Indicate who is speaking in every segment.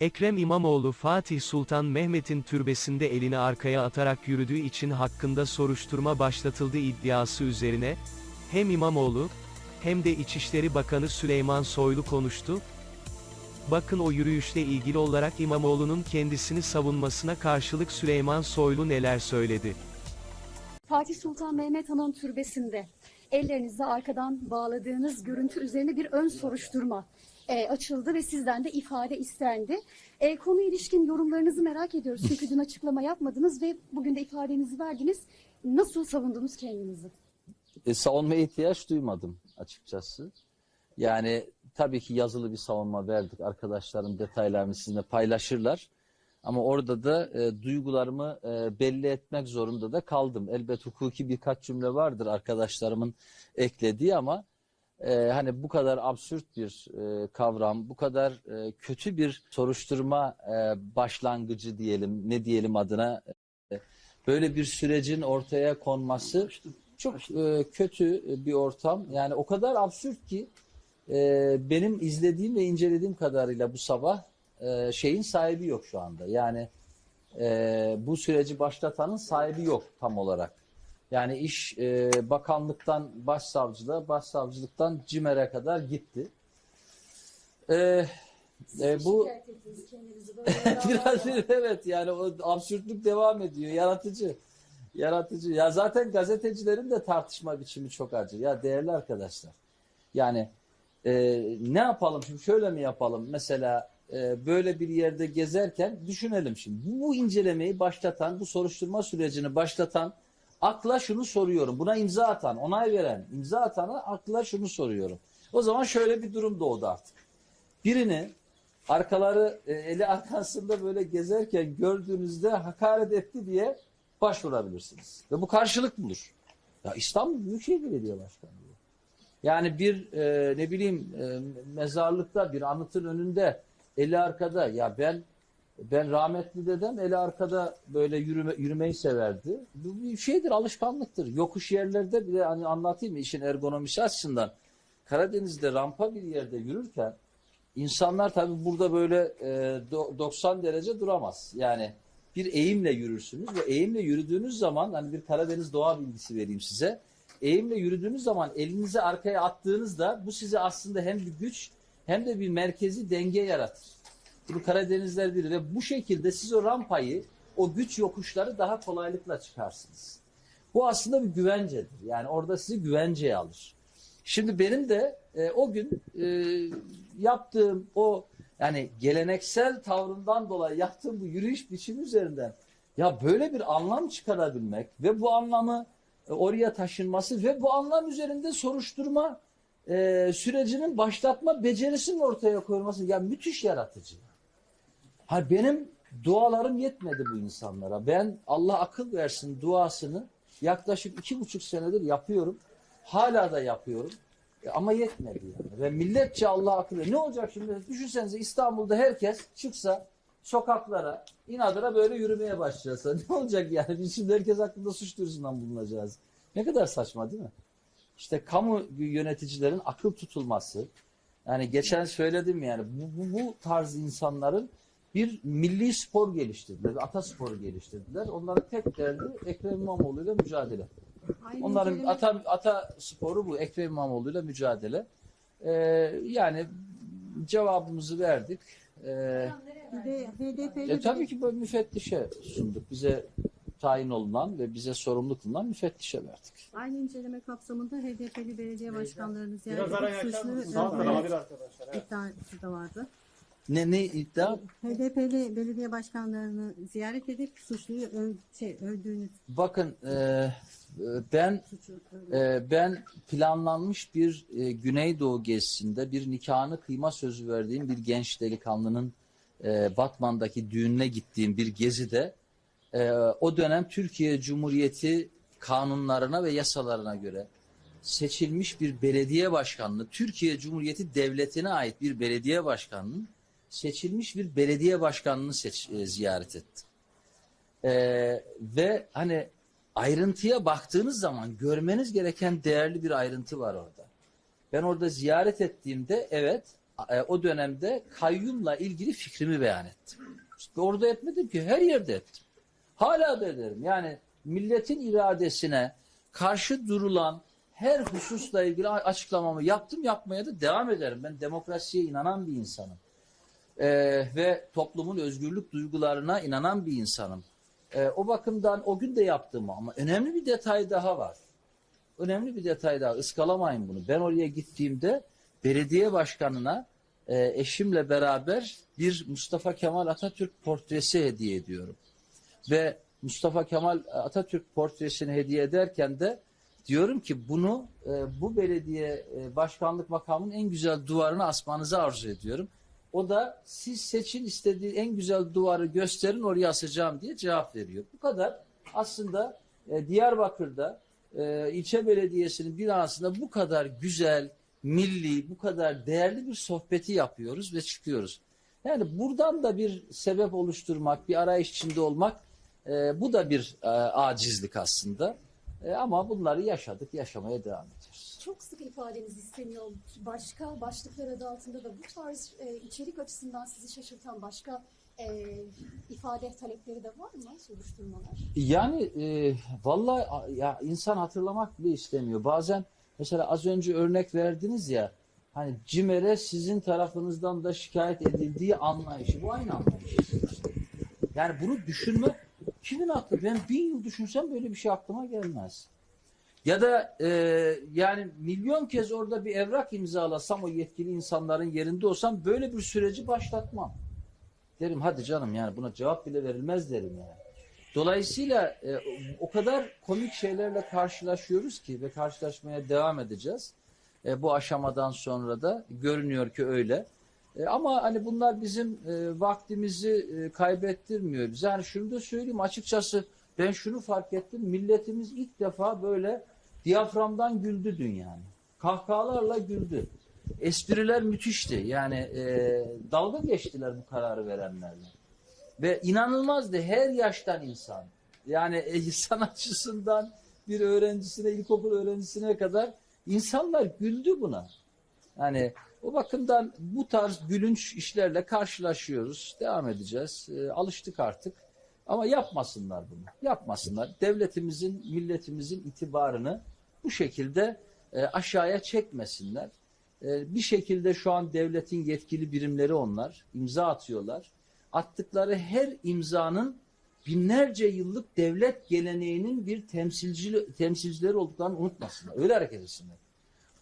Speaker 1: Ekrem İmamoğlu Fatih Sultan Mehmet'in türbesinde elini arkaya atarak yürüdüğü için hakkında soruşturma başlatıldığı iddiası üzerine, hem İmamoğlu, hem de İçişleri Bakanı Süleyman Soylu konuştu. Bakın o yürüyüşle ilgili olarak İmamoğlu'nun kendisini savunmasına karşılık Süleyman Soylu neler söyledi.
Speaker 2: Fatih Sultan Mehmet Han'ın türbesinde ellerinizle arkadan bağladığınız görüntü üzerine bir ön soruşturma e, açıldı ve sizden de ifade istendi. E, konuya ilişkin yorumlarınızı merak ediyoruz. Çünkü dün açıklama yapmadınız ve bugün de ifadenizi verdiniz. Nasıl savundunuz kendinizi?
Speaker 3: E, savunmaya ihtiyaç duymadım açıkçası. Yani tabii ki yazılı bir savunma verdik. Arkadaşlarım detaylarını sizinle paylaşırlar. Ama orada da e, duygularımı e, belli etmek zorunda da kaldım. Elbet hukuki birkaç cümle vardır arkadaşlarımın eklediği ama e, hani bu kadar absürt bir e, kavram, bu kadar e, kötü bir soruşturma e, başlangıcı diyelim, ne diyelim adına e, böyle bir sürecin ortaya konması çok e, kötü bir ortam. Yani o kadar absürt ki e, benim izlediğim ve incelediğim kadarıyla bu sabah e, şeyin sahibi yok şu anda. Yani e, bu süreci başlatanın sahibi yok tam olarak. Yani iş e, bakanlıktan başsavcılığa, başsavcılıktan CİMER'e kadar gitti. E, e, bu biraz evet yani o absürtlük devam ediyor. Yaratıcı. Yaratıcı. Ya zaten gazetecilerin de tartışma biçimi çok acı. Ya değerli arkadaşlar. Yani e, ne yapalım şimdi şöyle mi yapalım? Mesela e, böyle bir yerde gezerken düşünelim şimdi. Bu, bu incelemeyi başlatan, bu soruşturma sürecini başlatan akla şunu soruyorum. Buna imza atan, onay veren, imza atana akla şunu soruyorum. O zaman şöyle bir durum doğdu artık. Birini arkaları e, eli arkasında böyle gezerken gördüğünüzde hakaret etti diye başvurabilirsiniz. Ve bu karşılık bulur. Ya İstanbul Büyükşehir Belediye Başkanlığı. Yani bir e, ne bileyim e, mezarlıkta bir anıtın önünde eli arkada ya ben ben rahmetli dedem eli arkada böyle yürüme, yürümeyi severdi. Bu bir şeydir, alışkanlıktır. Yokuş yerlerde bile hani anlatayım işin ergonomisi açısından. Karadeniz'de rampa bir yerde yürürken insanlar tabii burada böyle e, do- 90 derece duramaz. Yani bir eğimle yürürsünüz ve eğimle yürüdüğünüz zaman hani bir Karadeniz doğa bilgisi vereyim size. Eğimle yürüdüğünüz zaman elinizi arkaya attığınızda bu size aslında hem bir güç hem de bir merkezi denge yaratır. Bunu Karadenizler bilir ve bu şekilde siz o rampayı, o güç yokuşları daha kolaylıkla çıkarsınız. Bu aslında bir güvencedir. Yani orada sizi güvenceye alır. Şimdi benim de e, o gün e, yaptığım o yani geleneksel tavrından dolayı yaptığım bu yürüyüş biçimi üzerinden ya böyle bir anlam çıkarabilmek ve bu anlamı e, oraya taşınması ve bu anlam üzerinde soruşturma e, sürecinin başlatma becerisinin ortaya koyulması ya müthiş yaratıcı. Ha benim dualarım yetmedi bu insanlara. Ben Allah akıl versin duasını yaklaşık iki buçuk senedir yapıyorum. Hala da yapıyorum. E, ama yetmedi yani. Ve milletçe Allah akıl ver. Ne olacak şimdi? Düşünsenize İstanbul'da herkes çıksa sokaklara inadına böyle yürümeye başlasa ne olacak yani? Biz şimdi herkes hakkında suç duyurusundan bulunacağız. Ne kadar saçma değil mi? İşte kamu yöneticilerin akıl tutulması. Yani geçen söyledim yani bu, bu, bu tarz insanların bir milli spor geliştirdiler, bir atasporu geliştirdiler. Onların tek derdi Ekrem İmamoğlu ile mücadele.
Speaker 2: Aynı
Speaker 3: Onların ata, ata sporu bu. Ekrem İmamoğlu ile mücadele. Ee, yani cevabımızı verdik. Ee,
Speaker 4: Bir de HDP'li
Speaker 3: e, tabii ki böyle müfettişe sunduk. Bize tayin olunan ve bize sorumlu kılınan müfettişe verdik.
Speaker 4: aynı inceleme kapsamında HDP'li belediye başkanlarını ziyaret
Speaker 5: Biraz araya
Speaker 4: edip suçlu.
Speaker 5: Evet.
Speaker 4: iddiası da vardı.
Speaker 3: Ne ne iddia?
Speaker 4: HDP'li belediye başkanlarını ziyaret edip suçluyu öv, şey, övdüğünü
Speaker 3: Bakın e, ben e, ben planlanmış bir e, Güneydoğu gezisinde bir nikahını kıyma sözü verdiğim bir genç delikanlının e, Batman'daki düğününe gittiğim bir gezide e, o dönem Türkiye Cumhuriyeti kanunlarına ve yasalarına göre seçilmiş bir belediye başkanlığı, Türkiye Cumhuriyeti Devleti'ne ait bir belediye başkanının seçilmiş bir belediye başkanını seç, e, ziyaret ettim. E, ve hani ayrıntıya baktığınız zaman görmeniz gereken değerli bir ayrıntı var orada. Ben orada ziyaret ettiğimde evet e, o dönemde kayyumla ilgili fikrimi beyan ettim. İşte orada etmedim ki her yerde ettim. Hala da ederim. Yani milletin iradesine karşı durulan her hususla ilgili açıklamamı yaptım yapmaya da devam ederim. Ben demokrasiye inanan bir insanım. Ee, ve toplumun özgürlük duygularına inanan bir insanım. Ee, o bakımdan o gün de yaptığımı ama önemli bir detay daha var. Önemli bir detay daha. Iskalamayın bunu. Ben oraya gittiğimde belediye başkanına e, eşimle beraber bir Mustafa Kemal Atatürk portresi hediye ediyorum. Ve Mustafa Kemal Atatürk portresini hediye ederken de diyorum ki bunu e, bu belediye e, başkanlık makamının en güzel duvarına asmanızı arzu ediyorum. O da siz seçin istediği en güzel duvarı gösterin oraya asacağım diye cevap veriyor. Bu kadar aslında e, Diyarbakır'da e, ilçe belediyesinin binasında bu kadar güzel, milli, bu kadar değerli bir sohbeti yapıyoruz ve çıkıyoruz. Yani buradan da bir sebep oluşturmak, bir arayış içinde olmak e, bu da bir e, acizlik aslında. E, ama bunları yaşadık, yaşamaya devam ediyoruz.
Speaker 2: Çok sık ifadeniz isteniyor. Başka başlıklar adı altında da bu tarz e, içerik açısından sizi şaşırtan başka e, ifade talepleri de var mı? Soruşturmalar.
Speaker 3: Yani e, vallahi ya insan hatırlamak bile istemiyor. Bazen mesela az önce örnek verdiniz ya hani CİMER'e sizin tarafınızdan da şikayet edildiği anlayışı. Bu aynı anlayış. Yani bunu düşünme kimin aklı? Ben bin yıl düşünsem böyle bir şey aklıma gelmez. Ya da e, yani milyon kez orada bir evrak imzalasam o yetkili insanların yerinde olsam böyle bir süreci başlatmam. Derim hadi canım yani buna cevap bile verilmez derim yani. Dolayısıyla e, o kadar komik şeylerle karşılaşıyoruz ki ve karşılaşmaya devam edeceğiz. E, bu aşamadan sonra da görünüyor ki öyle. E, ama hani bunlar bizim e, vaktimizi e, kaybettirmiyor bize. Yani şunu da söyleyeyim açıkçası ben şunu fark ettim. Milletimiz ilk defa böyle diyaframdan güldü dün yani. Kahkahalarla güldü. Espriler müthişti. Yani e, dalga geçtiler bu kararı verenlerle. Ve inanılmazdı her yaştan insan. Yani e, sanatçısından bir öğrencisine, ilkokul öğrencisine kadar insanlar güldü buna. Yani o bakımdan bu tarz gülünç işlerle karşılaşıyoruz. Devam edeceğiz. E, alıştık artık. Ama yapmasınlar bunu. Yapmasınlar. Devletimizin, milletimizin itibarını bu şekilde e, aşağıya çekmesinler. E, bir şekilde şu an devletin yetkili birimleri onlar. imza atıyorlar. Attıkları her imzanın binlerce yıllık devlet geleneğinin bir temsilci, temsilcileri olduklarını unutmasınlar. Öyle hareket etsinler.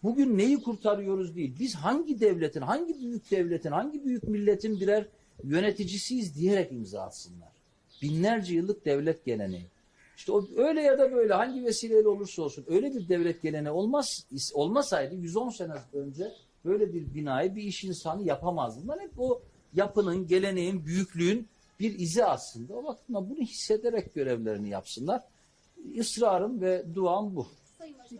Speaker 3: Bugün neyi kurtarıyoruz değil. Biz hangi devletin, hangi büyük devletin, hangi büyük milletin birer yöneticisiyiz diyerek imza atsınlar. Binlerce yıllık devlet geleneği. İşte o öyle ya da böyle hangi vesileyle olursa olsun öyle bir devlet geleneği olmaz olmasaydı 110 sene önce böyle bir binayı bir iş insanı yapamazdı. Bunlar hep o yapının, geleneğin, büyüklüğün bir izi aslında. O bakımdan bunu hissederek görevlerini yapsınlar. Israrım ve duam bu.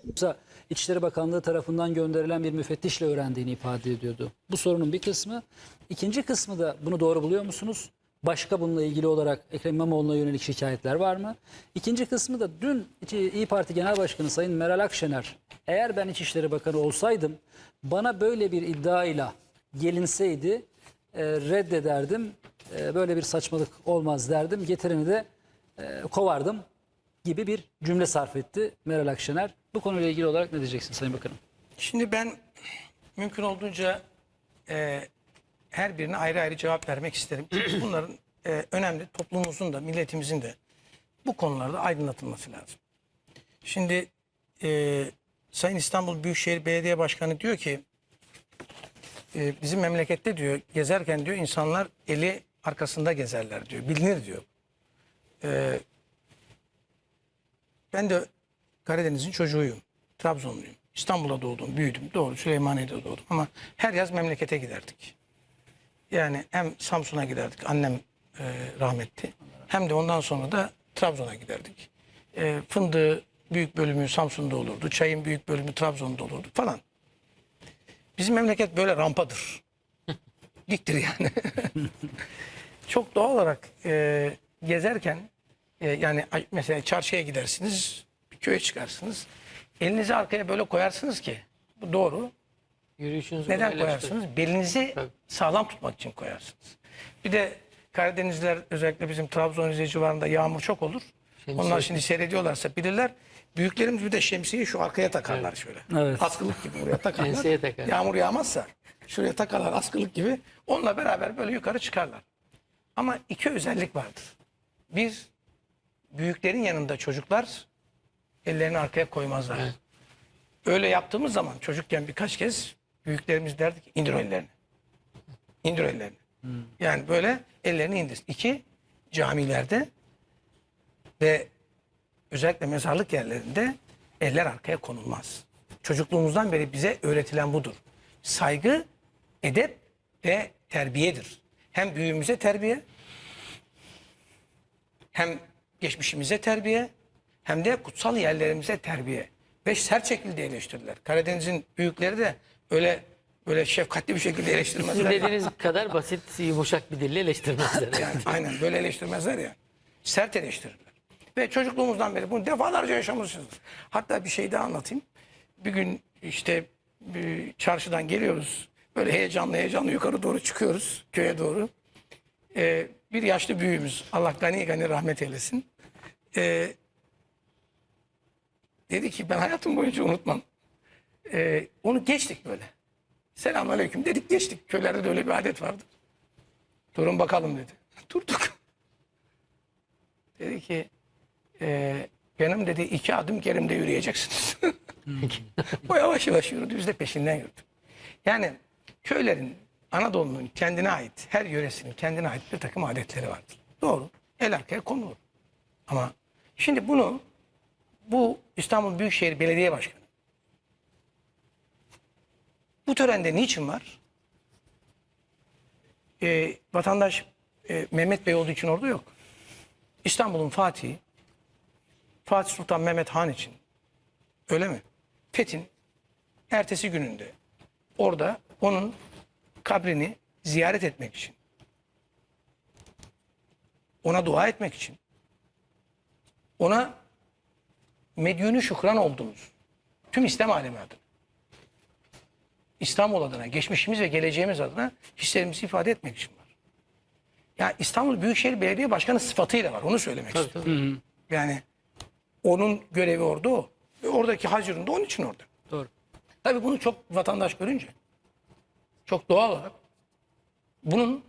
Speaker 5: Yoksa İçişleri Bakanlığı tarafından gönderilen bir müfettişle öğrendiğini ifade ediyordu. Bu sorunun bir kısmı. İkinci kısmı da bunu doğru buluyor musunuz? Başka bununla ilgili olarak Ekrem İmamoğlu'na yönelik şikayetler var mı? İkinci kısmı da dün İyi Parti Genel Başkanı Sayın Meral Akşener eğer ben İçişleri Bakanı olsaydım bana böyle bir iddiayla gelinseydi e, reddederdim. E, böyle bir saçmalık olmaz derdim. Getireni de e, kovardım gibi bir cümle sarf etti Meral Akşener. Bu konuyla ilgili olarak ne diyeceksin Sayın Bakanım?
Speaker 6: Şimdi ben mümkün olduğunca e, her birine ayrı ayrı cevap vermek isterim. Bunların e, önemli toplumumuzun da milletimizin de bu konularda aydınlatılması lazım. Şimdi e, Sayın İstanbul Büyükşehir Belediye Başkanı diyor ki e, bizim memlekette diyor gezerken diyor insanlar eli arkasında gezerler diyor. Bilinir diyor. E, ben de Karadeniz'in çocuğuyum. Trabzonluyum. İstanbul'da doğdum, büyüdüm. Doğru Süleymaniye'de doğdum ama her yaz memlekete giderdik. Yani hem Samsun'a giderdik annem e, rahmetli hem de ondan sonra da Trabzon'a giderdik. E, fındığı büyük bölümü Samsun'da olurdu. Çayın büyük bölümü Trabzon'da olurdu falan. Bizim memleket böyle rampadır. Diktir yani. Çok doğal olarak e, gezerken e, yani mesela çarşıya gidersiniz, bir köye çıkarsınız. Elinizi arkaya böyle koyarsınız ki bu doğru.
Speaker 7: Yürüyüşünüzü
Speaker 6: Neden
Speaker 7: kolaylaştırır.
Speaker 6: koyarsınız? Belinizi
Speaker 7: Tabii.
Speaker 6: sağlam tutmak için koyarsınız. Bir de Karadenizler özellikle bizim Trabzon Rize civarında yağmur çok olur.
Speaker 7: Şemsiye.
Speaker 6: Onlar şimdi seyrediyorlarsa bilirler. Büyüklerimiz bir de şemsiyeyi şu arkaya takarlar şöyle.
Speaker 5: Evet.
Speaker 6: Askılık gibi buraya takarlar.
Speaker 7: Enseye takar.
Speaker 6: Yağmur yağmazsa şuraya takarlar askılık gibi. Onunla beraber böyle yukarı çıkarlar. Ama iki özellik vardır. Bir, büyüklerin yanında çocuklar ellerini arkaya koymazlar.
Speaker 7: Evet.
Speaker 6: Öyle yaptığımız zaman çocukken birkaç kez büyüklerimiz derdi ki indir ellerini. İndir ellerini. Yani böyle ellerini indir. İki, camilerde ve özellikle mezarlık yerlerinde eller arkaya konulmaz. Çocukluğumuzdan beri bize öğretilen budur. Saygı, edep ve terbiyedir. Hem büyüğümüze terbiye, hem geçmişimize terbiye, hem de kutsal yerlerimize terbiye. Ve sert şekilde eleştirdiler. Karadeniz'in büyükleri de öyle böyle şefkatli bir şekilde
Speaker 7: Sizin
Speaker 6: eleştirmezler.
Speaker 7: dediğiniz kadar basit, yumuşak bir dille eleştirmezler.
Speaker 6: Yani aynen böyle eleştirmezler ya. Sert eleştirirler. Ve çocukluğumuzdan beri bunu defalarca yaşamışız. Hatta bir şey daha anlatayım. Bir gün işte bir çarşıdan geliyoruz. Böyle heyecanlı heyecanlı yukarı doğru çıkıyoruz. Köye doğru. Ee, bir yaşlı büyüğümüz Allah gani gani rahmet eylesin. Ee, dedi ki ben hayatım boyunca unutmam. Ee, onu geçtik böyle. Selamünaleyküm dedik geçtik. Köylerde de öyle bir adet vardı. Durun bakalım dedi. Durduk. Dedi ki "Ee, benim dedi iki adım gerimde yürüyeceksiniz. o yavaş yavaş yürüdü. Biz de peşinden yürüdük. Yani köylerin Anadolu'nun kendine ait, her yöresinin kendine ait bir takım adetleri vardır. Doğru. El arkaya konulur. Ama şimdi bunu bu İstanbul Büyükşehir Belediye Başkanı bu törende niçin var? Ee, vatandaş e, Mehmet Bey olduğu için orada yok. İstanbul'un Fatih'i Fatih Sultan Mehmet Han için öyle mi? Fethin ertesi gününde orada onun kabrini ziyaret etmek için ona dua etmek için ona medyunu şükran olduğumuz tüm İslam alemi adına İstanbul adına, geçmişimiz ve geleceğimiz adına hislerimizi ifade etmek için var. Ya İstanbul Büyükşehir Belediye Başkanı sıfatıyla var. Onu söylemek
Speaker 7: Tabii,
Speaker 6: istiyorum. Yani onun görevi orada o. Ve oradaki da onun için orada.
Speaker 7: Doğru.
Speaker 6: Tabii bunu çok vatandaş görünce çok doğal olarak bunun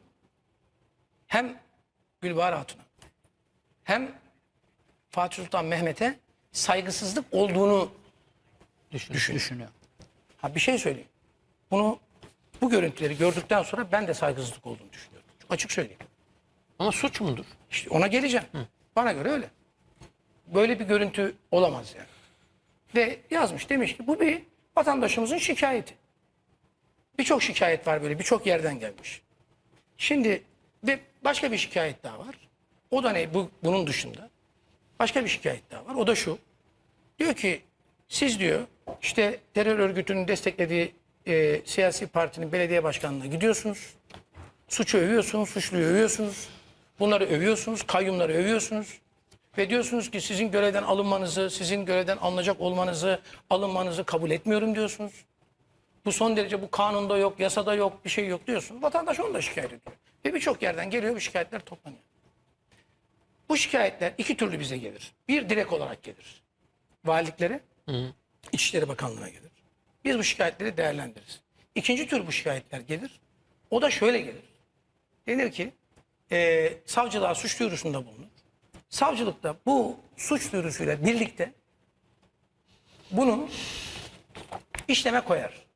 Speaker 6: hem Gülbahar Hatun'a hem Fatih Sultan Mehmet'e saygısızlık olduğunu
Speaker 7: Düşün.
Speaker 6: Düşünüyor. Ha bir şey söyleyeyim. Bunu bu görüntüleri gördükten sonra ben de saygısızlık olduğunu düşünüyorum. Çok açık söyleyeyim.
Speaker 7: Ama suç mudur?
Speaker 6: İşte ona geleceğim. Bana göre öyle. Böyle bir görüntü olamaz yani. Ve yazmış demiş ki bu bir vatandaşımızın şikayeti. Birçok şikayet var böyle birçok yerden gelmiş. Şimdi ve başka bir şikayet daha var. O da ne bu, bunun dışında. Başka bir şikayet daha var. O da şu. Diyor ki siz diyor işte terör örgütünün desteklediği e, siyasi partinin belediye başkanlığına gidiyorsunuz. Suçu övüyorsunuz, suçluyu övüyorsunuz. Bunları övüyorsunuz, kayyumları övüyorsunuz. Ve diyorsunuz ki sizin görevden alınmanızı, sizin görevden alınacak olmanızı, alınmanızı kabul etmiyorum diyorsunuz. Bu son derece bu kanunda yok, yasada yok, bir şey yok diyorsun. Vatandaş onu da şikayet ediyor. Ve birçok yerden geliyor bu şikayetler toplanıyor. Bu şikayetler iki türlü bize gelir. Bir direkt olarak gelir. Valiliklere, İçişleri Bakanlığı'na gelir. Biz bu şikayetleri değerlendiririz. İkinci tür bu şikayetler gelir. O da şöyle gelir. Denir ki e, savcılığa suç duyurusunda bulunur. Savcılıkta bu suç duyurusuyla birlikte bunu işleme koyar.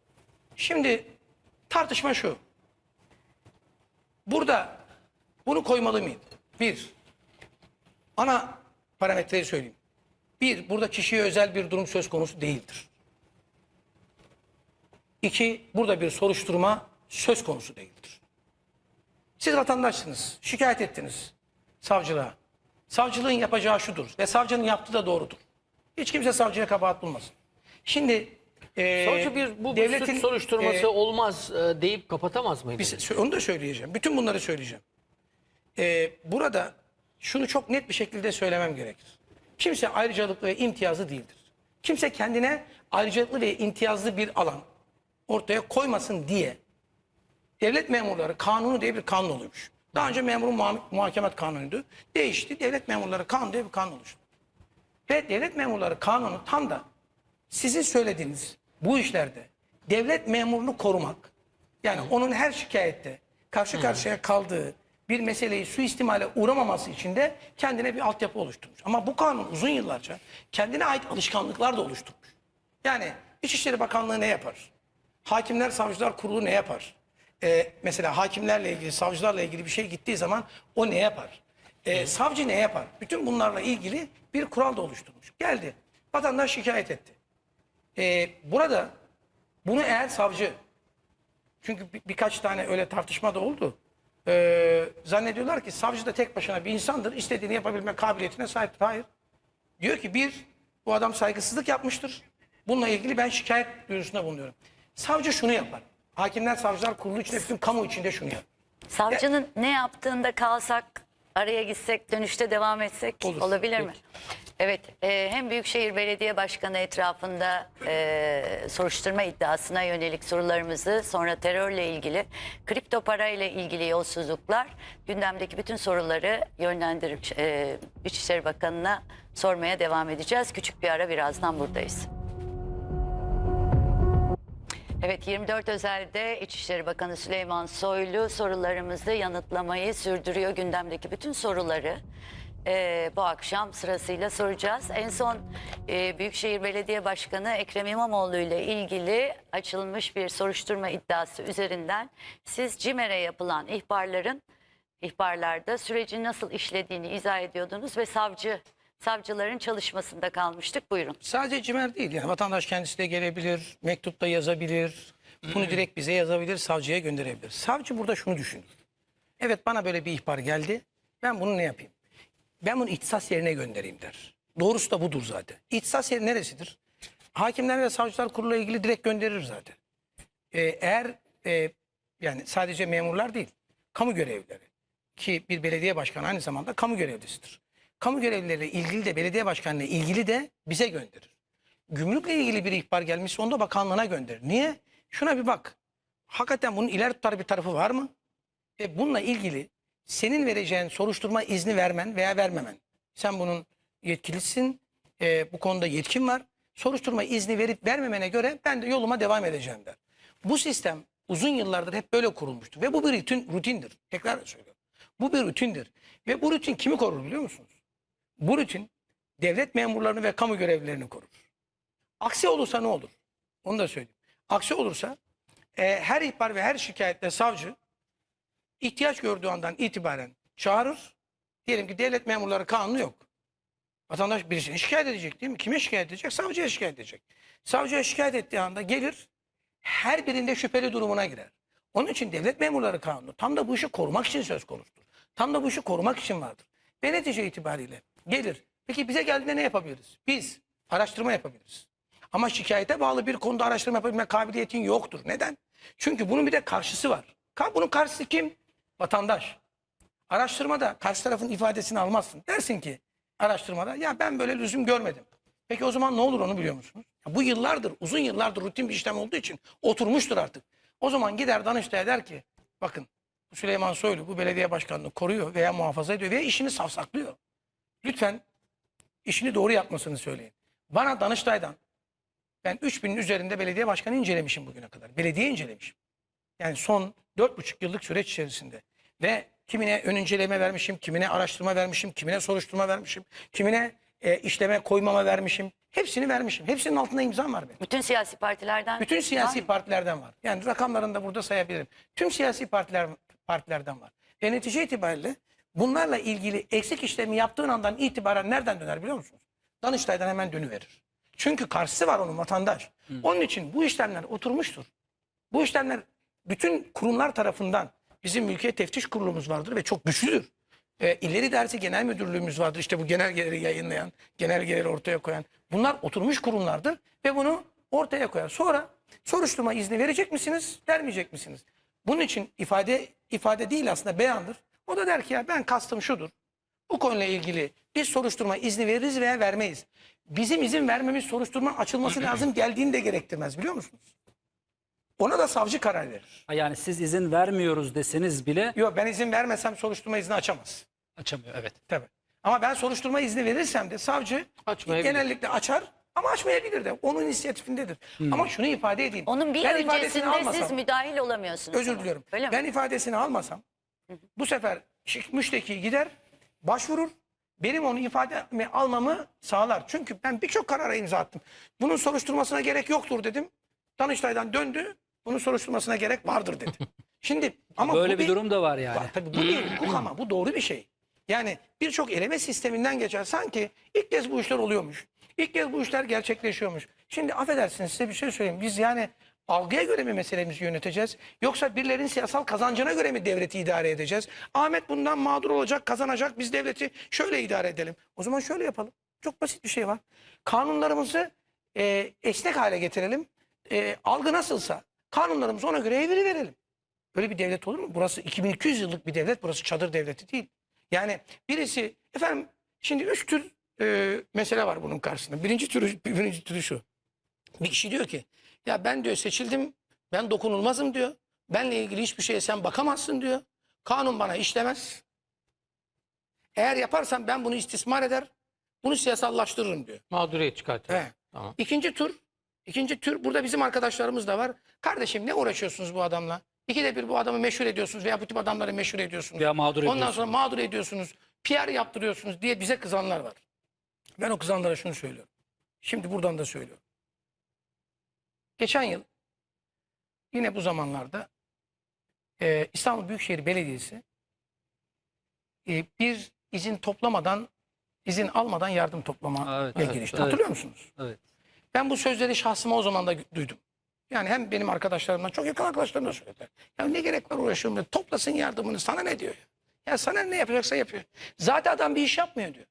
Speaker 6: Şimdi tartışma şu. Burada bunu koymalı mıydı? Bir, ana parametreyi söyleyeyim. Bir, burada kişiye özel bir durum söz konusu değildir. İki, burada bir soruşturma söz konusu değildir. Siz vatandaşsınız, şikayet ettiniz savcılığa. Savcılığın yapacağı şudur ve savcının yaptığı da doğrudur. Hiç kimse savcıya kabahat bulmasın. Şimdi e,
Speaker 7: Savcı bir bu
Speaker 6: devletin,
Speaker 7: suç soruşturması
Speaker 6: e,
Speaker 7: olmaz e, deyip kapatamaz mıydı?
Speaker 6: se- onu da söyleyeceğim. Bütün bunları söyleyeceğim. Ee, burada şunu çok net bir şekilde söylemem gerekir. Kimse ayrıcalıklı ve imtiyazlı değildir. Kimse kendine ayrıcalıklı ve imtiyazlı bir alan ortaya koymasın diye devlet memurları kanunu diye bir kanun oluyormuş. Daha önce memurun muha- muhakemet kanunuydu. Değişti. Devlet memurları kanunu diye bir kanun oluştu. Ve devlet memurları kanunu tam da sizin söylediğiniz bu işlerde devlet memurunu korumak yani onun her şikayette karşı karşıya kaldığı bir meseleyi suistimale uğramaması için de kendine bir altyapı oluşturmuş. Ama bu kanun uzun yıllarca kendine ait alışkanlıklar da oluşturmuş. Yani İçişleri Bakanlığı ne yapar? Hakimler Savcılar Kurulu ne yapar? Ee, mesela hakimlerle ilgili, savcılarla ilgili bir şey gittiği zaman o ne yapar? Ee, savcı ne yapar? Bütün bunlarla ilgili bir kural da oluşturmuş. Geldi, vatandaş şikayet etti. Ee, burada bunu eğer savcı, çünkü bir- birkaç tane öyle tartışma da oldu. Ee, zannediyorlar ki savcı da tek başına bir insandır, istediğini yapabilme kabiliyetine sahiptir. Hayır. Diyor ki bir, bu adam saygısızlık yapmıştır. Bununla ilgili ben şikayet duyurusunda bulunuyorum. Savcı şunu yapar. Hakimler Savcılar Kurulu içinde bütün kamu içinde şunu yapar.
Speaker 8: Savcının ne yaptığında kalsak, araya gitsek, dönüşte devam etsek
Speaker 6: Olur.
Speaker 8: olabilir mi? Evet, e, hem Büyükşehir Belediye Başkanı etrafında e, soruşturma iddiasına yönelik sorularımızı, sonra terörle ilgili, kripto para ile ilgili yolsuzluklar, gündemdeki bütün soruları yönlendirip e, İçişleri Bakanı'na sormaya devam edeceğiz. Küçük bir ara birazdan buradayız. Evet 24 özelde İçişleri Bakanı Süleyman Soylu sorularımızı yanıtlamayı sürdürüyor. Gündemdeki bütün soruları e, bu akşam sırasıyla soracağız. En son e, Büyükşehir Belediye Başkanı Ekrem İmamoğlu ile ilgili açılmış bir soruşturma iddiası üzerinden siz CİMER'e yapılan ihbarların ihbarlarda sürecin nasıl işlediğini izah ediyordunuz ve savcı savcıların çalışmasında kalmıştık. Buyurun.
Speaker 6: Sadece cimer değil yani vatandaş kendisi de gelebilir, mektupta yazabilir, bunu direkt bize yazabilir, savcıya gönderebilir. Savcı burada şunu düşünür. Evet bana böyle bir ihbar geldi, ben bunu ne yapayım? Ben bunu ihtisas yerine göndereyim der. Doğrusu da budur zaten. İhtisas yeri neresidir? Hakimler ve Savcılar Kurulu'yla ilgili direkt gönderir zaten. Ee, eğer e, yani sadece memurlar değil, kamu görevlileri ki bir belediye başkanı aynı zamanda kamu görevlisidir. Kamu görevlileriyle ilgili de belediye başkanıyla ilgili de bize gönderir. Gümrükle ilgili bir ihbar gelmişse onu da bakanlığına gönderir. Niye? Şuna bir bak. Hakikaten bunun ileri tutar bir tarafı var mı? Ve bununla ilgili senin vereceğin soruşturma izni vermen veya vermemen. Sen bunun yetkilisin. e, bu konuda yetkin var. Soruşturma izni verip vermemene göre ben de yoluma devam edeceğim der. Bu sistem uzun yıllardır hep böyle kurulmuştu. Ve bu bir rutin, rutindir. Tekrar söylüyorum. Bu bir rutindir. Ve bu rutin kimi korur biliyor musunuz? Bu rutin devlet memurlarını ve kamu görevlilerini korur. Aksi olursa ne olur? Onu da söyleyeyim. Aksi olursa e, her ihbar ve her şikayette savcı ihtiyaç gördüğü andan itibaren çağırır. Diyelim ki devlet memurları kanunu yok. Vatandaş birisini şikayet edecek değil mi? Kime şikayet edecek? Savcıya şikayet edecek. Savcıya şikayet ettiği anda gelir her birinde şüpheli durumuna girer. Onun için devlet memurları kanunu tam da bu işi korumak için söz konusudur. Tam da bu işi korumak için vardır. Ve netice itibariyle gelir. Peki bize geldiğinde ne yapabiliriz? Biz araştırma yapabiliriz. Ama şikayete bağlı bir konuda araştırma yapabilme kabiliyetin yoktur. Neden? Çünkü bunun bir de karşısı var. Bunun karşısı kim? Vatandaş. Araştırmada karşı tarafın ifadesini almazsın. Dersin ki araştırmada ya ben böyle lüzum görmedim. Peki o zaman ne olur onu biliyor musunuz? Ya bu yıllardır, uzun yıllardır rutin bir işlem olduğu için oturmuştur artık. O zaman gider Danıştay'a der ki bakın bu Süleyman Soylu bu belediye başkanını koruyor veya muhafaza ediyor veya işini savsaklıyor. Lütfen işini doğru yapmasını söyleyin. Bana Danıştay'dan ben 3000'in üzerinde belediye başkanı incelemişim bugüne kadar. Belediye incelemişim. Yani son 4,5 yıllık süreç içerisinde. Ve kimine ön inceleme vermişim, kimine araştırma vermişim, kimine soruşturma vermişim, kimine e, işleme koymama vermişim. Hepsini vermişim. Hepsinin altında imzam var benim.
Speaker 8: Bütün siyasi partilerden
Speaker 6: Bütün
Speaker 8: var
Speaker 6: siyasi
Speaker 8: mı?
Speaker 6: partilerden var. Yani rakamlarını da burada sayabilirim. Tüm siyasi partiler partilerden var. Ve netice itibariyle bunlarla ilgili eksik işlemi yaptığın andan itibaren nereden döner biliyor musunuz? Danıştay'dan hemen dönüverir. Çünkü karşısı var onun vatandaş. Onun için bu işlemler oturmuştur. Bu işlemler bütün kurumlar tarafından bizim mülkiyet teftiş kurulumuz vardır ve çok güçlüdür. E, ileri dersi genel müdürlüğümüz vardır. İşte bu genelgeleri yayınlayan, genelgeleri ortaya koyan. Bunlar oturmuş kurumlardır ve bunu ortaya koyar. Sonra soruşturma izni verecek misiniz, vermeyecek misiniz? Bunun için ifade ifade değil aslında beyandır. O da der ki ya ben kastım şudur. Bu konuyla ilgili biz soruşturma izni veririz veya vermeyiz. Bizim izin vermemiz soruşturma açılması lazım geldiğini de gerektirmez biliyor musunuz? Ona da savcı karar verir.
Speaker 5: Ha, Yani siz izin vermiyoruz deseniz bile
Speaker 6: Yok ben izin vermesem soruşturma izni açamaz.
Speaker 5: açamıyor. Evet.
Speaker 6: Tabii. Ama ben soruşturma izni verirsem de savcı
Speaker 7: Açmayabilir.
Speaker 6: genellikle açar ama açmayabilir de. Onun inisiyatifindedir. Ama şunu ifade edeyim.
Speaker 8: Onun bir
Speaker 6: ben ifadesini
Speaker 8: öncesinde
Speaker 6: almasam,
Speaker 8: siz müdahil olamıyorsunuz.
Speaker 6: özür
Speaker 8: ama.
Speaker 6: diliyorum.
Speaker 8: Öyle mi?
Speaker 6: Ben ifadesini almasam bu sefer müşteki gider başvurur. Benim onu ifademi almamı sağlar. Çünkü ben birçok karara imza attım. Bunun soruşturmasına gerek yoktur dedim. Danıştay'dan döndü. Bunun soruşturmasına gerek vardır dedi. Şimdi ama
Speaker 5: Böyle
Speaker 6: bu
Speaker 5: bir durum da var yani.
Speaker 6: Var, tabii bu değil hukuk ama bu doğru bir şey. Yani birçok eleme sisteminden geçer. Sanki ilk kez bu işler oluyormuş. İlk kez bu işler gerçekleşiyormuş. Şimdi affedersiniz size bir şey söyleyeyim. Biz yani algıya göre mi meselemizi yöneteceğiz? Yoksa birilerinin siyasal kazancına göre mi devleti idare edeceğiz? Ahmet bundan mağdur olacak, kazanacak. Biz devleti şöyle idare edelim. O zaman şöyle yapalım. Çok basit bir şey var. Kanunlarımızı e, esnek hale getirelim. E, algı nasılsa kanunlarımızı ona göre evri verelim. Böyle bir devlet olur mu? Burası 2200 yıllık bir devlet. Burası çadır devleti değil. Yani birisi efendim şimdi üç tür e, mesele var bunun karşısında. Birinci türü, birinci türü şu. Bir kişi diyor ki ya ben diyor seçildim ben dokunulmazım diyor. Benle ilgili hiçbir şeye sen bakamazsın diyor. Kanun bana işlemez. Eğer yaparsam ben bunu istismar eder. Bunu siyasallaştırırım diyor.
Speaker 7: Mağduriyet çıkartıyor.
Speaker 6: He.
Speaker 7: Tamam.
Speaker 6: İkinci tur, ikinci tür burada bizim arkadaşlarımız da var. Kardeşim ne uğraşıyorsunuz bu adamla? İkide bir bu adamı meşhur ediyorsunuz veya bu tip adamları meşhur ediyorsunuz.
Speaker 5: Veya mağdur
Speaker 6: Ondan
Speaker 5: ediyorsunuz.
Speaker 6: sonra mağdur ediyorsunuz. PR yaptırıyorsunuz diye bize kızanlar var. Ben o kızanlara şunu söylüyorum. Şimdi buradan da söylüyorum. Geçen yıl yine bu zamanlarda e, İstanbul Büyükşehir Belediyesi e, bir izin toplamadan izin almadan yardım toplama
Speaker 5: Evet, evet,
Speaker 6: girişti.
Speaker 5: evet.
Speaker 6: Hatırlıyor musunuz?
Speaker 5: Evet.
Speaker 6: Ben bu sözleri şahsıma o zaman da duydum. Yani hem benim arkadaşlarımdan çok yakın arkadaşlarım da söylediler. Ya ne gerek var uğraşıyorum diyor. Toplasın yardımını sana ne diyor. Ya sana ne yapacaksa yapıyor. Zaten adam bir iş yapmıyor diyor.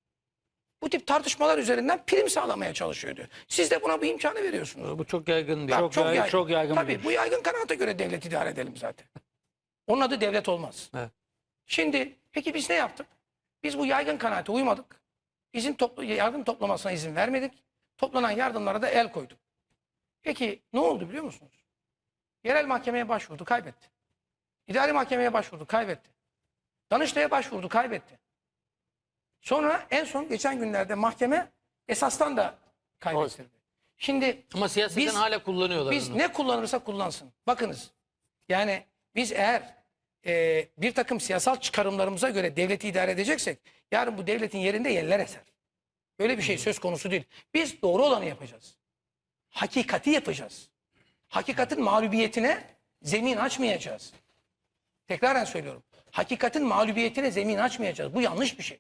Speaker 6: Bu tip tartışmalar üzerinden prim sağlamaya çalışıyor diyor. Siz de buna bu imkanı veriyorsunuz.
Speaker 7: Bu çok yaygın bir.
Speaker 6: Bak,
Speaker 5: Çok yaygın- çok yaygın bir
Speaker 6: Tabii
Speaker 5: görüş.
Speaker 6: bu yaygın kanaata göre devlet idare edelim zaten. Onun adı devlet olmaz.
Speaker 7: Evet.
Speaker 6: Şimdi peki biz ne yaptık? Biz bu yaygın kanaate uymadık. İzin topla, yardım toplamasına izin vermedik. Toplanan yardımlara da el koyduk. Peki ne oldu biliyor musunuz? Yerel mahkemeye başvurdu, kaybetti. İdari mahkemeye başvurdu, kaybetti. Danıştay'a başvurdu, kaybetti. Sonra en son geçen günlerde mahkeme esastan da kaybettirdi. Şimdi
Speaker 7: Ama siyaseten
Speaker 6: Biz-
Speaker 7: hala kullanıyorlar
Speaker 6: biz
Speaker 7: onu.
Speaker 6: ne kullanırsa kullansın. Bakınız yani biz eğer e, bir takım siyasal çıkarımlarımıza göre devleti idare edeceksek yarın bu devletin yerinde yerler eser. Öyle bir şey söz konusu değil. Biz doğru olanı yapacağız. Hakikati yapacağız. Hakikatin mağlubiyetine zemin açmayacağız. Tekraren söylüyorum. Hakikatin mağlubiyetine zemin açmayacağız. Bu yanlış bir şey.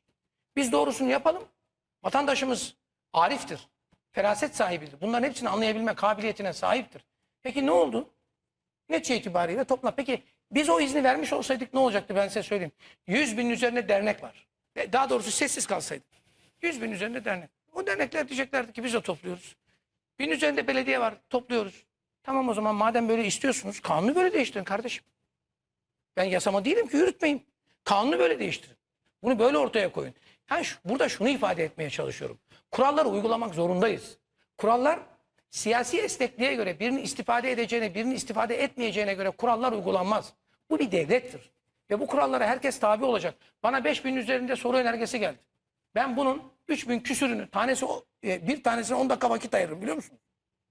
Speaker 6: Biz doğrusunu yapalım. Vatandaşımız ariftir. Feraset sahibidir. Bunların hepsini anlayabilme kabiliyetine sahiptir. Peki ne oldu? Netçe itibariyle topla. Peki biz o izni vermiş olsaydık ne olacaktı ben size söyleyeyim. 100 binin üzerinde dernek var. Ve Daha doğrusu sessiz kalsaydı. 100 bin üzerinde dernek. O dernekler diyeceklerdi ki biz de topluyoruz. Bin üzerinde belediye var topluyoruz. Tamam o zaman madem böyle istiyorsunuz kanunu böyle değiştirin kardeşim. Ben yasama değilim ki yürütmeyin. Kanunu böyle değiştirin. Bunu böyle ortaya koyun. Ben şu- burada şunu ifade etmeye çalışıyorum. Kuralları uygulamak zorundayız. Kurallar siyasi esnekliğe göre birinin istifade edeceğine, birinin istifade etmeyeceğine göre kurallar uygulanmaz. Bu bir devlettir. Ve bu kurallara herkes tabi olacak. Bana 5000 üzerinde soru önergesi geldi. Ben bunun 3000 küsürünü, tanesi e, bir tanesine 10 dakika vakit ayırırım biliyor musun?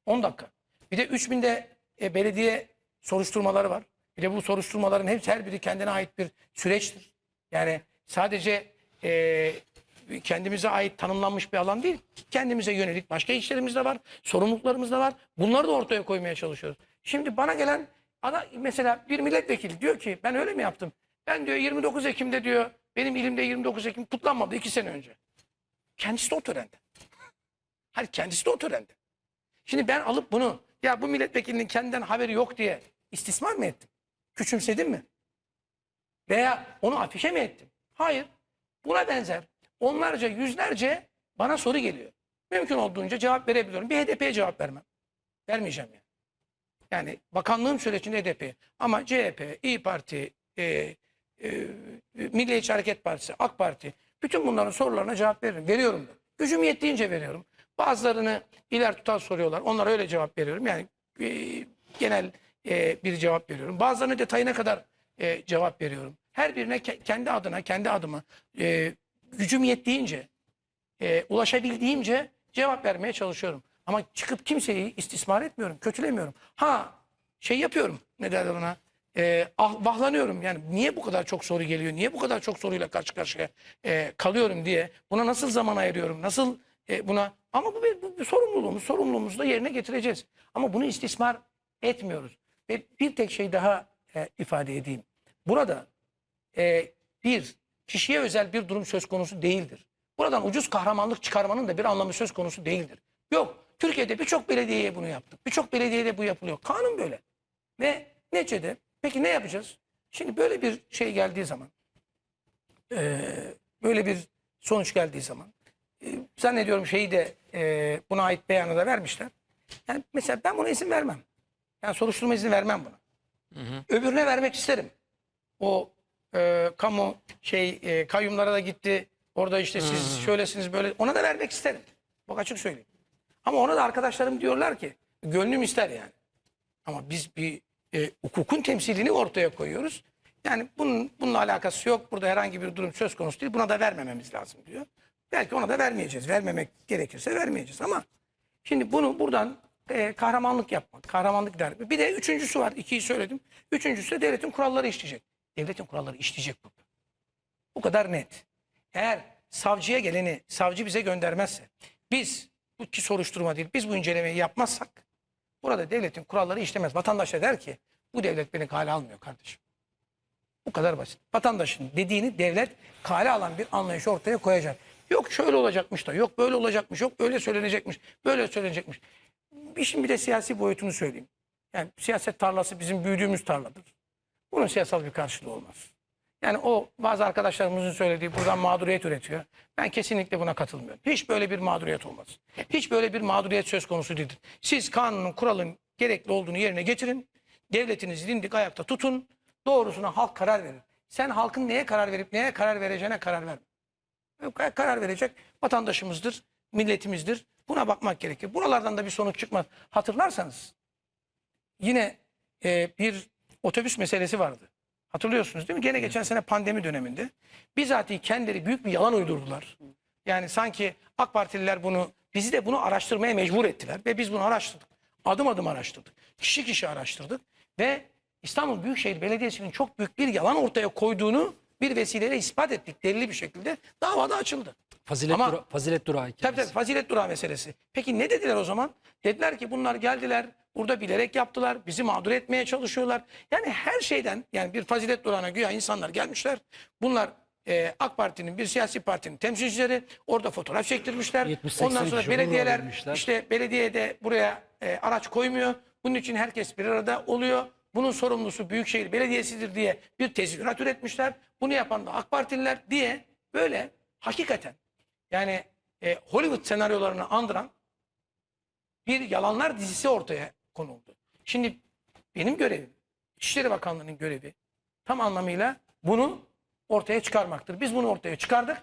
Speaker 6: 10 dakika. Bir de 3000'de e, belediye soruşturmaları var. Bir de bu soruşturmaların hepsi her biri kendine ait bir süreçtir. Yani sadece e, kendimize ait tanımlanmış bir alan değil. Kendimize yönelik başka işlerimiz de var. Sorumluluklarımız da var. Bunları da ortaya koymaya çalışıyoruz. Şimdi bana gelen ana, mesela bir milletvekili diyor ki ben öyle mi yaptım? Ben diyor 29 Ekim'de diyor benim ilimde 29 Ekim kutlanmadı iki sene önce. Kendisi de o törende. Hayır kendisi de o törende. Şimdi ben alıp bunu ya bu milletvekilinin kendinden haberi yok diye istismar mı ettim? Küçümsedim mi? Veya onu afişe mi ettim? Hayır. Buna benzer onlarca yüzlerce bana soru geliyor. Mümkün olduğunca cevap verebiliyorum. Bir HDP'ye cevap vermem. Vermeyeceğim yani. Yani bakanlığım sürecinde HDP. Ama CHP, İyi Parti, e, e, Milliyetçi Hareket Partisi, AK Parti bütün bunların sorularına cevap veririm. Veriyorum da. Gücüm yettiğince veriyorum. Bazılarını iler tutar soruyorlar. Onlara öyle cevap veriyorum. Yani e, genel e, bir cevap veriyorum. Bazılarına detayına kadar e, cevap veriyorum. Her birine ke- kendi adına, kendi adıma e, gücüm yettiğince, e, ulaşabildiğimce cevap vermeye çalışıyorum. Ama çıkıp kimseyi istismar etmiyorum, kötülemiyorum. Ha şey yapıyorum, ne derler ona, e, ah, vahlanıyorum. Yani niye bu kadar çok soru geliyor, niye bu kadar çok soruyla karşı karşıya e, kalıyorum diye. Buna nasıl zaman ayırıyorum, nasıl e, buna... Ama bu bir, bu bir sorumluluğumuz, sorumluluğumuzu da yerine getireceğiz. Ama bunu istismar etmiyoruz. Ve bir tek şey daha e, ifade edeyim. Burada e, bir kişiye özel bir durum söz konusu değildir. Buradan ucuz kahramanlık çıkarmanın da bir anlamı söz konusu değildir. Yok. Türkiye'de birçok belediyeye bunu yaptık. Birçok belediyede bu yapılıyor. Kanun böyle. Ve neticede peki ne yapacağız? Şimdi böyle bir şey geldiği zaman e, böyle bir sonuç geldiği zaman e, zannediyorum şeyi de e, buna ait beyanı da vermişler. Yani mesela ben buna izin vermem. Yani soruşturma izni vermem buna. Öbürüne vermek isterim. O e, kamu şey e, kayyumlara da gitti. Orada işte siz şöylesiniz böyle ona da vermek isterim. Bak açık söyleyeyim. Ama ona da arkadaşlarım diyorlar ki gönlüm ister yani. Ama biz bir e, hukukun temsilini ortaya koyuyoruz. Yani bunun bununla alakası yok. Burada herhangi bir durum söz konusu değil. Buna da vermememiz lazım diyor. Belki ona da vermeyeceğiz. Vermemek gerekirse vermeyeceğiz ama şimdi bunu buradan e, kahramanlık yapmak, kahramanlık der. Bir de üçüncüsü var. İkiyi söyledim. Üçüncüsü de devletin kuralları işleyecek. Devletin kuralları işleyecek burada. Bu kadar net. Eğer savcıya geleni savcı bize göndermezse biz bu ki soruşturma değil biz bu incelemeyi yapmazsak burada devletin kuralları işlemez. Vatandaş da der ki bu devlet beni kale almıyor kardeşim. Bu kadar basit. Vatandaşın dediğini devlet kale alan bir anlayış ortaya koyacak. Yok şöyle olacakmış da yok böyle olacakmış yok öyle söylenecekmiş böyle söylenecekmiş. İşin bir de siyasi boyutunu söyleyeyim. Yani siyaset tarlası bizim büyüdüğümüz tarladır. Bunun siyasal bir karşılığı olmaz. Yani o bazı arkadaşlarımızın söylediği buradan mağduriyet üretiyor. Ben kesinlikle buna katılmıyorum. Hiç böyle bir mağduriyet olmaz. Hiç böyle bir mağduriyet söz konusu değildir. Siz kanunun, kuralın gerekli olduğunu yerine getirin. Devletinizi dimdik ayakta tutun. Doğrusuna halk karar verir. Sen halkın neye karar verip neye karar vereceğine karar verme. Karar verecek vatandaşımızdır, milletimizdir. Buna bakmak gerekir. Buralardan da bir sonuç çıkmaz. Hatırlarsanız yine e, bir otobüs meselesi vardı. Hatırlıyorsunuz değil mi? Gene geçen sene pandemi döneminde. Bizatihi kendileri büyük bir yalan uydurdular. Yani sanki AK Partililer bunu, bizi de bunu araştırmaya mecbur ettiler. Ve biz bunu araştırdık. Adım adım araştırdık. Kişi kişi araştırdık. Ve İstanbul Büyükşehir Belediyesi'nin çok büyük bir yalan ortaya koyduğunu bir vesileyle ispat ettik. Delili bir şekilde davada açıldı.
Speaker 5: Fazilet,
Speaker 6: Ama-
Speaker 5: dura, fazilet durağı
Speaker 6: Tabii
Speaker 5: hikayesi.
Speaker 6: tabii fazilet durağı meselesi. Peki ne dediler o zaman? Dediler ki bunlar geldiler burada bilerek yaptılar. Bizi mağdur etmeye çalışıyorlar. Yani her şeyden yani bir fazilet durağına güya insanlar gelmişler. Bunlar e, AK Parti'nin bir siyasi partinin temsilcileri orada fotoğraf çektirmişler.
Speaker 5: 70-80
Speaker 6: Ondan sonra belediyeler işte belediye de buraya e, araç koymuyor. Bunun için herkes bir arada oluyor. Bunun sorumlusu Büyükşehir Belediyesi'dir diye bir tezvirat üretmişler. Bunu yapan da AK Partililer diye böyle hakikaten yani e, Hollywood senaryolarını andıran bir yalanlar dizisi ortaya konuldu. Şimdi benim görevim, İçişleri Bakanlığı'nın görevi tam anlamıyla bunu ortaya çıkarmaktır. Biz bunu ortaya çıkardık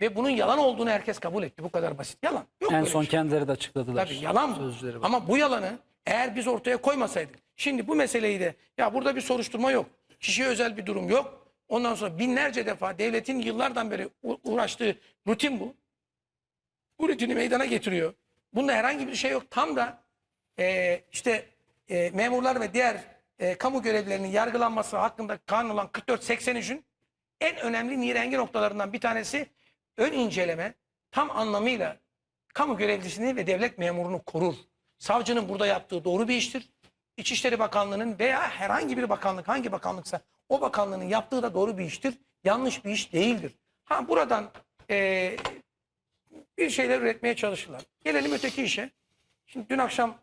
Speaker 6: ve bunun yalan olduğunu herkes kabul etti. Bu kadar basit. Yalan. Yok
Speaker 5: En son
Speaker 6: şey.
Speaker 5: kendileri de açıkladılar.
Speaker 6: Tabii yalan bu. Ama bu yalanı eğer biz ortaya koymasaydık. Şimdi bu meseleyi de ya burada bir soruşturma yok. Kişiye özel bir durum yok. Ondan sonra binlerce defa devletin yıllardan beri uğraştığı rutin bu. Bu rutini meydana getiriyor. Bunda herhangi bir şey yok. Tam da e, işte e, memurlar ve diğer e, kamu görevlilerinin yargılanması hakkında kanun olan 44-83'ün en önemli nirengi noktalarından bir tanesi ön inceleme tam anlamıyla kamu görevlisini ve devlet memurunu korur. Savcının burada yaptığı doğru bir iştir. İçişleri Bakanlığı'nın veya herhangi bir bakanlık hangi bakanlıksa o bakanlığın yaptığı da doğru bir iştir. Yanlış bir iş değildir. Ha buradan e, bir şeyler üretmeye çalışırlar. Gelelim öteki işe. Şimdi dün akşam